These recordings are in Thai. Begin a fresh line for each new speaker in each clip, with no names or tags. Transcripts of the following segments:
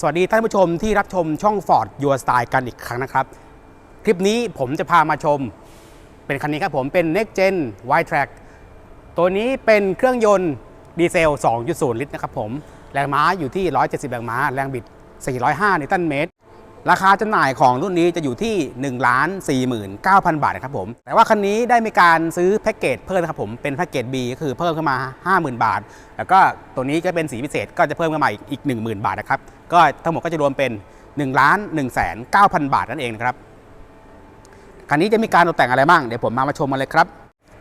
สวัสดีท่านผู้ชมที่รับชมช่อง Ford Your Style กันอีกครั้งนะครับ คลิปนี้ผมจะพามาชม เป็นคันนี้ครับผมเป็น Next Gen Y Track ตัวนี้เป็นเครื่องยนต์ดีเซล 2.0 ลิตรนะครับผม แรงม้าอยู่ที่ 170 แรงม้า แรงบิด 405 นิวตันเมตร ราคาจำหน่ายของรุ่นนี้จะอยู่ที่ 1 4 9 0 0 0 บาทนะครับผม แต่ว่าคันนี้ได้มีการซื้อแพ็กเกจเพิ่มนะครับผม เป็นแพ็กเกจ B ก็คือเพิ่มขึ้นมา 50,000 บาท แล้วก็ตัวนี้ก็เป็นสีพิเศษก็จะเพิ่มขึ้นมาอีก 10,000 บาทนะครับ ก็ทั้งหมดก็จะรวมเป็น1ล้าน1แสน9,000 บาทนั่นเองนะครับ คันนี้จะมีการตกแต่งอะไรบ้าง เดี๋ยวผมมามาชมกันเลยครับ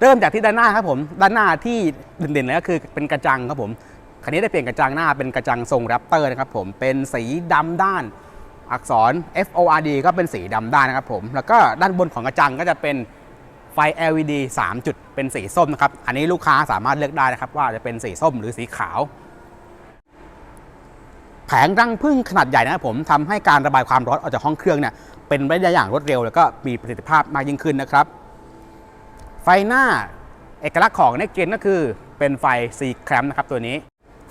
เริ่มจากที่ด้านหน้าครับผม ด้านหน้าที่เด่นๆเลยก็คือเป็นกระจังครับผม คันนี้ได้เปลี่ยนกระจังหน้าเป็นกระจังทรงแรปเตอร์นะครับผม เป็นสีดำด้าน อักษร F O R D ก็เป็นสีดำด้นะครับผม แล้วก็ด้านบนของกระจังก็จะเป็นไฟ LED 3 จุดเป็นสีส้มนะครับ อันนี้ลูกค้าสามารถเลือกได้นะครับ ว่าจะเป็นสีส้มหรือสีขาว แผงรังพึ่งขนาดใหญ่นะครับผมทำให้การระบายความร้อนออกจากห้องเครื่องเนี่ยเป็นไปได้อย่างรวดเร็ว แล้วก็มีประสิทธิภาพมากยิ่งขึ้นนะครับ ไฟหน้าเอกลักษณ์ของ Next Gen ก็คือเป็นไฟ C clamp นะครับตัวนี้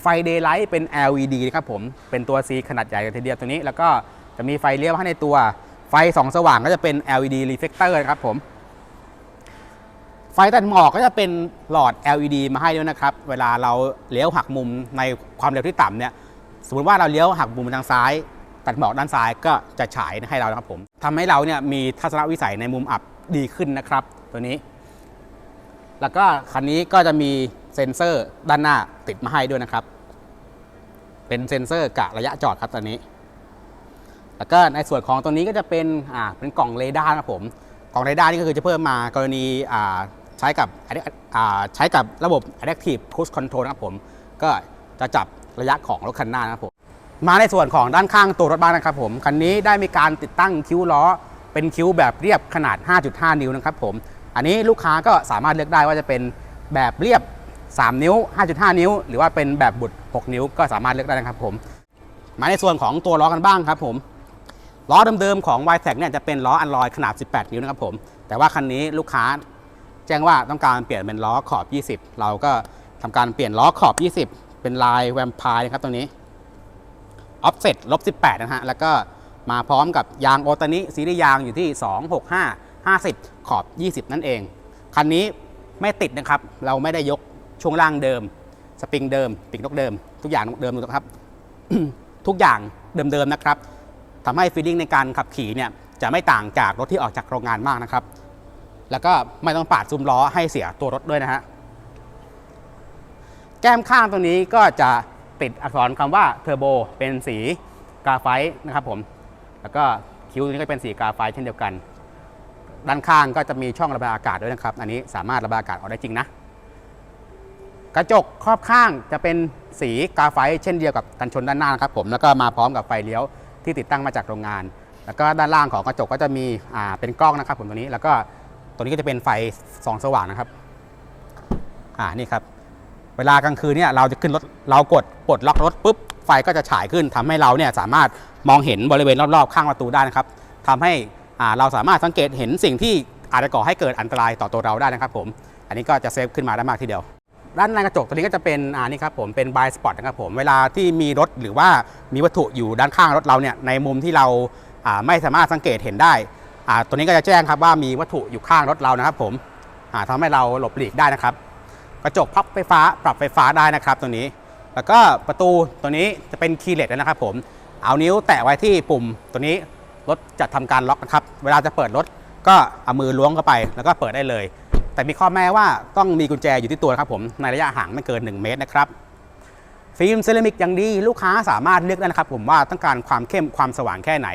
ไฟ Daylight เป็น LED นะครับผม เป็นตัว C ขนาดใหญ่กันทีเดียวตัวนี้ แล้วก็ จะมีไฟเลี้ยวให้ในตัว ไฟสองสว่างก็จะเป็น LED reflector นะครับผม ไฟตัดหมอกก็จะเป็นหลอด LED มาให้ด้วยนะครับ เวลาเราเลี้ยวหักมุมในความเร็วที่ต่ำเนี่ย สมมติว่าเราเลี้ยวหักมุมทางซ้าย ตัดหมอกด้านซ้ายก็จะฉายให้เรานะครับผมทำให้เราเนี่ยมีทัศนวิสัยในมุมอับดีขึ้นนะครับ ตัวนี้ แล้วก็คันนี้ก็จะมีเซ็นเซอร์ด้านหน้าติดมาให้ด้วยนะครับ เป็นเซ็นเซอร์กะระยะจอดครับตัวนี้ แล้วก็ในส่วนของตัวนี้ก็จะเป็นอ่าเป็นกล่องเรดาร์นะครับผมกล่องเรดาร์นี่ก็คือจะเพิ่มมากรณีอ่าใช้กับอ่าใช้กับระบบ Adaptive Cruise Control นะครับผม ก็จะจับระยะของรถคันหน้านะครับผมมาในส่วนของด้านข้างตัวรถบ้างนะครับผมคันนี้ได้มีการติดตั้งคิ้วล้อ เป็นคิ้วแบบเรียบขนาด 5.5 นิ้วนะครับผมอันนี้ลูกค้าก็สามารถเลือกได้ว่าจะเป็นแบบเรียบ 3 นิ้ว 5.5 นิ้ว หรือว่าเป็นแบบบุด 6 นิ้วก็สามารถเลือกได้นะครับผม มาในส่วนของตัวล้อกันบ้างครับผม ล้อเดิมๆของ y t e c เนี่ยจะเป็นล้ออันลอยขนาด 18 นิ้วนะครับผม แต่ว่าคันนี้ลูกค้าแจ้งว่าต้องการเปลี่ยนเป็นล้อขอบ 20 เราก็ทำการเปลี่ยนล้อขอบ 20 เป็นลายแวมไพร์นะครับตรงนี้ออฟเซ็ตลบ18 นะฮะ แล้วก็มาพร้อมกับยางโอตานิซีรีส์ยางอยู่ที่ 265 50 ขอบ 20 นั่นเอง คันนี้ไม่ติดนะครับ เราไม่ได้ยกช่วงล่างเดิม สปริงเดิม ปีกนกเดิม ทุกอย่างเดิมหมดครับ ทุกอย่างเดิมๆนะครับ ทำให้ฟีลลิ่งในการขับขี่เนี่ยจะไม่ต่างจากรถที่ออกจากโรงงานมากนะครับ แล้วก็ไม่ต้องปาดซุ้มล้อให้เสียตัวรถด้วยนะฮะ แก้มข้างตรงนี้ก็จะติดอักษรคำว่าเทอร์โบเป็นสีกาไฟนะครับผม แล้วก็คิ้วนี้ก็เป็นสีกาไฟเช่นเดียวกัน ด้านข้างก็จะมีช่องระบายอากาศด้วยนะครับ อันนี้สามารถระบายอากาศออกได้จริงนะ กระจกครอบข้างจะเป็นสีกาไฟเช่นเดียวกับกันชนด้านหน้านะครับผม แล้วก็มาพร้อมกับไฟเลี้ยว ที่ติดตั้งมาจากโรงงาน แล้วก็ด้านล่างของกระจกก็จะมีอ่าเป็นกล้องนะครับผมตัวนี้แล้วก็ตัวนี้ก็จะเป็นไฟส่องสว่างนะครับอ่านี่ครับเวลากลางคืนเนี่ยเราจะขึ้นรถเรากดปลดล็อกรถปุ๊บไฟก็จะฉายขึ้นทำให้เราเนี่ยสามารถมองเห็นบริเวณรอบๆ ข้างประตูได้นะครับทำให้อ่าเราสามารถสังเกตเห็นสิ่งที่อาจจะก่อให้เกิดอันตรายต่อตัวเราได้นะครับผม อันนี้ก็จะเซฟขึ้นมาได้มากทีเดียว ด้านในกระจกตัวนี้ก็จะเป็นอ่านี่ครับผมเป็นบายสปอตนะครับผมเวลาที่มีรถหรือว่ามีวัตถุอยู่ด้านข้างรถเราเนี่ยในมุมที่เราอ่าไม่สามารถสังเกตเห็นได้อ่าตัวนี้ก็จะแจ้งครับว่ามีวัตถุอยู่ข้างรถเรานะครับผมอ่าทำให้เราหลบหลีกได้นะครับ กระจกพับไฟฟ้าปรับไฟฟ้าได้นะครับตัวนี้ แล้วก็ประตูตัวนี้จะเป็นคีย์เลสนะครับผมเอานิ้วแตะไว้ที่ปุ่มตัวนี้รถจะทำการล็อกนะครับ เวลาจะเปิดรถก็เอามือล้วงเข้าไป แล้วก็เปิดได้เลย แต่มีข้อแม้ว่าต้องมีกุญแจอยู่ที่ตัวครับผมในระยะห่างไม่เกิน 1 เมตรนะครับฟิล์มเซรามิกอย่างดีลูกค้าสามารถเลือกได้นะครับผมว่าต้องการความเข้มความสว่างแค่ไหน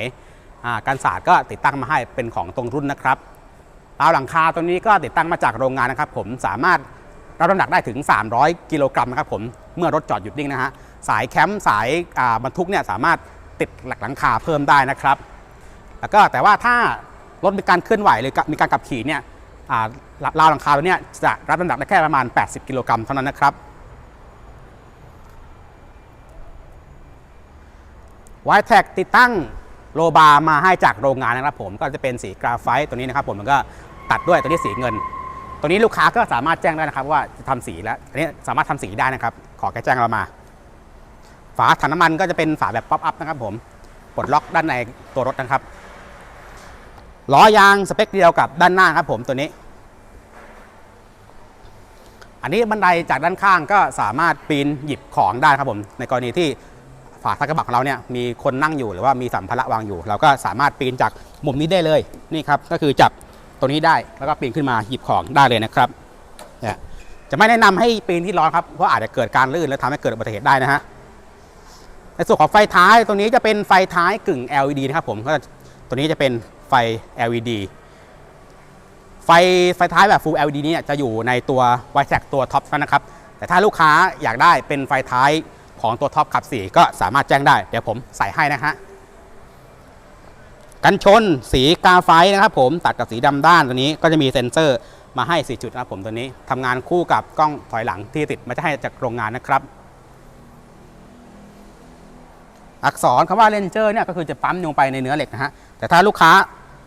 การสาดก็ติดตั้งมาให้เป็นของตรงรุ่นนะครับราวหลังคาตัวนี้ก็ติดตั้งมาจากโรงงานนะครับผมสามารถรับน้ำหนักได้ถึง 300 กิโลกรัมนะครับผมเมื่อรถจอดหยุดนิ่งนะฮะสายแคมป์สายบรรทุกเนี่ยสามารถติดหลักหลังคาเพิ่มได้นะครับ แล้วก็แต่ว่าถ้ารถมีการเคลื่อนไหวหรือมีการขับขี่เนี่ย ราวหลังคาตัวนี้จะรับน้ำหนักได้แค่ประมาณ 80 กิโลกรัมเท่านั้นนะครับไวแท็กติดตั้งโลบาร์มาให้จากโรงงานนะครับผมก็จะเป็นสีกราไฟต์ตัวนี้นะครับผมมันก็ตัดด้วยตัวนี้สีเงิน ตัวนี้ลูกค้าก็สามารถแจ้งได้นะครับ ว่าจะทำสีแล้วอันนี้สามารถทำสีได้นะครับ ขอแค่แจ้งเรามา ฝาถังน้ำมันก็จะเป็นฝาแบบป๊อปอัพนะครับผมปลดล็อกด้านในตัวรถนะครับล้อยางสเปคเดียวกับด้านหน้าครับผมตัวนี้ อันนี้บันไดจากด้านข้างก็สามารถปีนหยิบของได้ครับผม ในกรณีที่ฝาท้ายกระบะของเราเนี่ยมีคนนั่งอยู่หรือว่ามีสัมภาระวางอยู่ เราก็สามารถปีนจากมุมนี้ได้เลยนี่ครับก็คือจับตัวนี้ได้แล้วก็ปีนขึ้นมาหยิบของได้เลยนะครับเนี่ยจะไม่แนะนำให้ปีนที่ร้อนครับเพราะอาจจะเกิดการลื่นและทำให้เกิดอุบัติเหตุได้นะฮะในส่วนของไฟท้ายตัวนี้จะเป็นไฟท้ายกึ่ง LED นะครับผมก็ตัวนี้จะเป็นไฟ LED ไฟไฟท้ายแบบ Full LED เนี้จะอยู่ในตัว y t e c ตัวท็อปนะครับ แต่ถ้าลูกค้าอยากได้เป็นไฟท้ายของตัวท็อปขับ 4 ก็สามารถแจ้งได้ เดี๋ยวผมใส่ให้นะฮะกันชนสีกาไฟนะครับผมตัดกับสีดำด้านตัวนี้ก็จะมีเซ็นเซอร์มาให้ 4 จุดนะครับผมตัวนี้ทำงานคู่กับกล้องถอยหลังที่ติดมาจะให้จากโรงงานนะครับ อักษรคำว่าเลนเจอร์เนี่ยก็คือจะปั๊มลงไปในเนื้อเหล็กนะฮะแต่ถ้าลูกค้า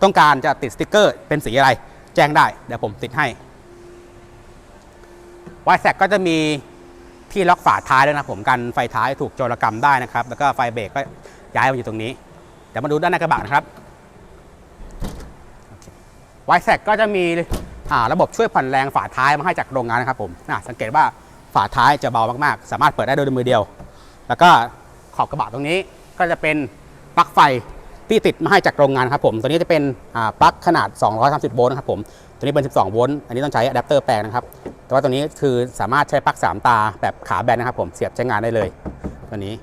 ต้องการจะติดสติกเกอร์เป็นสีอะไร แจ้งได้ เดี๋ยวผมติดให้วายแซกก็จะมีที่ล็อกฝาท้ายด้วยนะผมกันไฟท้ายถูกโจรกรรมได้นะครับ แล้วก็ไฟเบรกก็ย้ายมาอยู่ตรงนี้ เดี๋ยวมาดูด้านในกระบะนะครับวายแซกก็จะมีอ่าระบบช่วยผ่อนแรงฝาท้ายมาให้จากโรงงานนะครับผมอะสังเกตว่าฝาท้ายจะเบามากๆ สามารถเปิดได้โดยมือเดียว แล้วก็ขอบกระบะตรงนี้ก็จะเป็นปลั๊กไฟ ที่ติดมาให้จากโรงงานครับผม ตัวนี้จะเป็นปลั๊กขนาด 230 โวลต์นะครับผม ตัวนี้เป็น 12 โวลต์ อันนี้ต้องใช้อะแดปเตอร์แปลงนะครับ แต่ว่าตัวนี้คือสามารถใช้ปลั๊ก 3 ตาแบบขาแบนนะครับผม เสียบใช้งานได้เลย ตัวนี้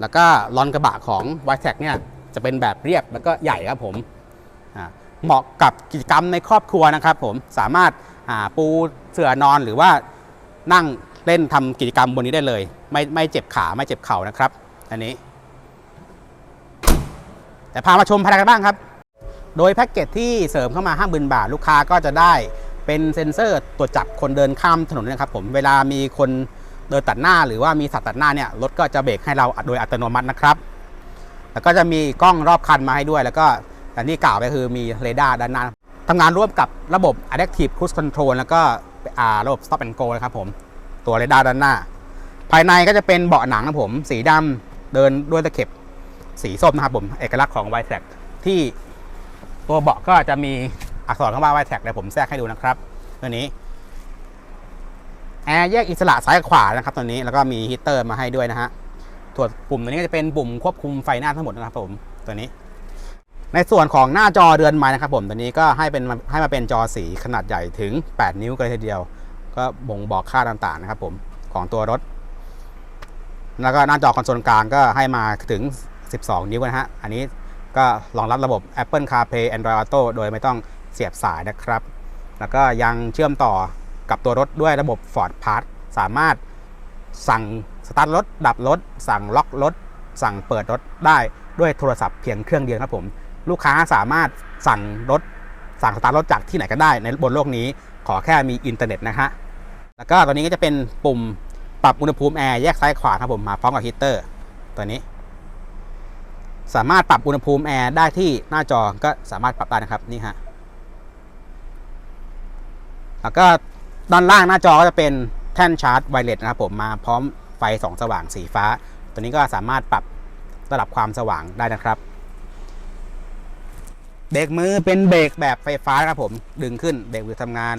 แล้วก็ลอนกระบะของ y t e c เนี่ยจะเป็นแบบเรียบแล้วก็ใหญ่ครับผม เหมาะกับกิจกรรมในครอบครัวนะครับผม สามารถาปูเสื่อนอนหรือว่านั่งเล่นทำกิจกรรมบนนี้ได้เลย ไม่ไม่เจ็บขาไม่เจ็บเข่านะครับ อันนี้ แต่พามาชมภายในกันบ้างครับ โดยแพ็กเกจที่เสริมเข้ามา 50,000 บาท ลูกค้าก็จะได้เป็นเซ็นเซอร์ตรวจจับคนเดินข้ามถนนนะครับผมเวลามีคนเดินตัดหน้า หรือว่ามีสัตว์ตัดหน้าเนี่ยรถก็จะเบรกให้เราโดยอัตโนมัตินะครับ แล้วก็จะมีกล้องรอบคันมาให้ด้วย แล้วก็อย่างที่กล่าวไปคือมีเรดาร์ด้านหน้าทำงานร่วมกับระบบ Adaptive Cruise Control แล้วก็ระบบ Stop and Go นะครับผมตัวเรดาร์ด้านหน้า ภายในก็จะเป็นเบาะหนังนะผม สีดำเดินด้วยตะเข็บ สีส้มนะครับผมเอกลักษณ์ของ y t r a c ที่ตัวเบาะก็จะมีอักษรคำว่า y t r a c เดี๋ยวผมแทรกให้ดูนะครับตัวนี้แอร์แยกอิสระซ้ายขวานะครับตัวนี้แล้วก็มีฮีเตอร์มาให้ด้วยนะฮะตัวปุ่มตัวนี้ก็จะเป็นปุ่มควบคุมไฟหน้าทั้งหมดนะครับผมตัวนี้ ในส่วนของหน้าจอเรือนไม้นะครับผมตัวนี้ก็ให้เป็นให้มาเป็นจอสีขนาดใหญ่ถึง 8 นิ้วกันเลยทีเดียว ก็บ่งบอกค่าต่างๆนะครับผมของตัวรถ แล้วก็หน้าจอคอนโซลกลางก็ให้มาถึง 12 นิ้วนะฮะ อันนี้ก็รองรับระบบ Apple CarPlay Android Auto โดยไม่ต้องเสียบสายนะครับ แล้วก็ยังเชื่อมต่อกับตัวรถด้วยระบบ Ford Pass สามารถสั่งสตาร์ทรถ ดับรถ สั่งล็อกรถ สั่งเปิดรถได้ด้วยโทรศัพท์เพียงเครื่องเดียวครับผม ลูกค้าสามารถสั่งรถ สั่งสตาร์ทรถจากที่ไหนก็ได้ในบนโลกนี้ ขอแค่มีอินเทอร์เน็ตนะฮะ แล้วก็ตัวนี้ก็จะเป็นปุ่มปรับอุณหภูมิแอร์แยกซ้ายขวาครับผมมาพร้อมกับฮีตเตอร์ตัวนี้ สามารถปรับอุณหภูมิแอร์ได้ที่หน้าจอก็สามารถปรับได้นะครับนี่ฮะแล้วก็ด้านล่างหน้าจอก็จะเป็นแท่นชาร์จไวเลสนะครับผมมาพร้อมไฟสองสว่างสีฟ้า ตัวนี้ก็สามารถปรับระดับความสว่างได้นะครับเบรกมือเป็นเบรกแบบไฟฟ้าครับผมดึงขึ้นเบรกมือทำงาน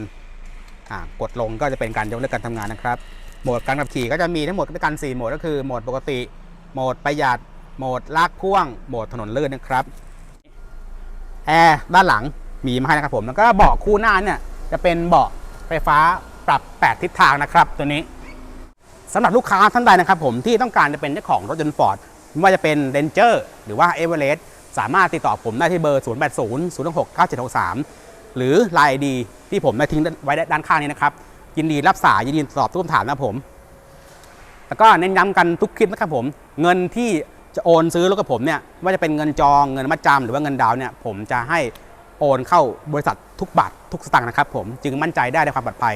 กดลงก็จะเป็นการยกเลิกการทำงานนะครับโหมดการขับขี่ก็จะมีทั้งหมดด้วยกัน4โหมดก็คือโหมดปกติโหมดประหยัด โหมดลากพ่วง โหมดถนนลื่นนะครับแอร์ด้านหลังมีมาให้นะครับผมแล้วก็เบาะคู่หน้าเนี่ยจะเป็นเบาะไฟฟ้าปรับ 8 ทิศทางนะครับ ตัวนี้สำหรับลูกค้าท่านใดนะครับผมที่ต้องการจะเป็นเจ้าของรถยนต์ฟอร์ดไม่ว่าจะเป็น Ranger หรือว่า e v e r e s t สต์สามารถติดต่อผมได้ที่เบอร์ 0 8 0 0 6 9 7 6 3 หรือ Line ID ที่ผมได้ทิ้งไว้ด้านข้างนี้นะครับ ยินดีรับสายยินดีตอบทุกคำถามนะครับผม แล้วก็เน้นย้ำกันทุกคลิปนะครับผม เงินที่ จะโอนซื้อรถกับผมเนี่ยไม่ว่าจะเป็นเงินจองเงินมัดจำหรือว่าเงินดาวน์เนี่ยผมจะให้โอนเข้าบริษัททุกบาททุกสตางค์นะครับผมจึงมั่นใจได้ในความปลอดภัย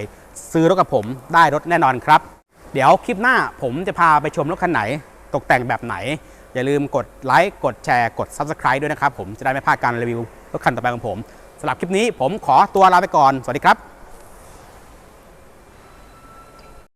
ซื้อรถกับผมได้รถแน่นอนครับ เดี๋ยวคลิปหน้าผมจะพาไปชมรถคันไหน ตกแต่งแบบไหน อย่าลืมกดไลค์กดแชร์กด Subscribe ด้วยนะครับผมจะได้ไม่พลาดการรีวิวรถคันต่อไปของผมสำหรับคลิปนี้ผมขอตัวลาไปก่อนสวัสดีครับ